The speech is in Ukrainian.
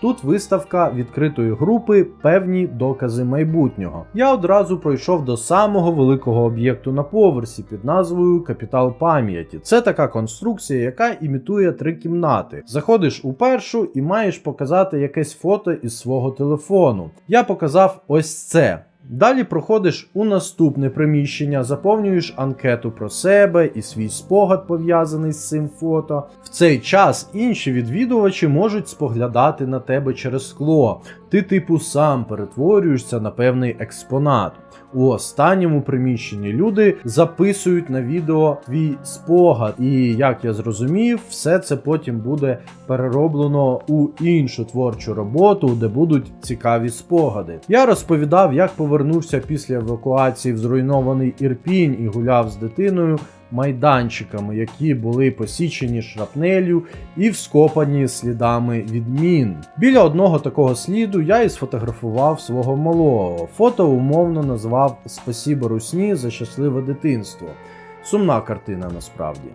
Тут виставка відкритої групи певні докази майбутнього. Я одразу пройшов до самого великого об'єкту на поверсі під назвою Капітал пам'яті. Це така конструкція, яка імітує три кімнати. Заходиш у першу і маєш показати якесь фото із свого телефону. Я показав ось це. Далі проходиш у наступне приміщення, заповнюєш анкету про себе і свій спогад пов'язаний з цим фото. В цей час інші відвідувачі можуть споглядати на тебе через скло. Ти, типу, сам перетворюєшся на певний експонат. У останньому приміщенні люди записують на відео твій спогад, і як я зрозумів, все це потім буде перероблено у іншу творчу роботу, де будуть цікаві спогади. Я розповідав, як повернувся після евакуації в зруйнований Ірпінь і гуляв з дитиною майданчиками, які були посічені шрапнелю і вскопані слідами від мін. Біля одного такого сліду я і сфотографував свого малого. Фото умовно назвав Спасібо Русні за щасливе дитинство. Сумна картина насправді.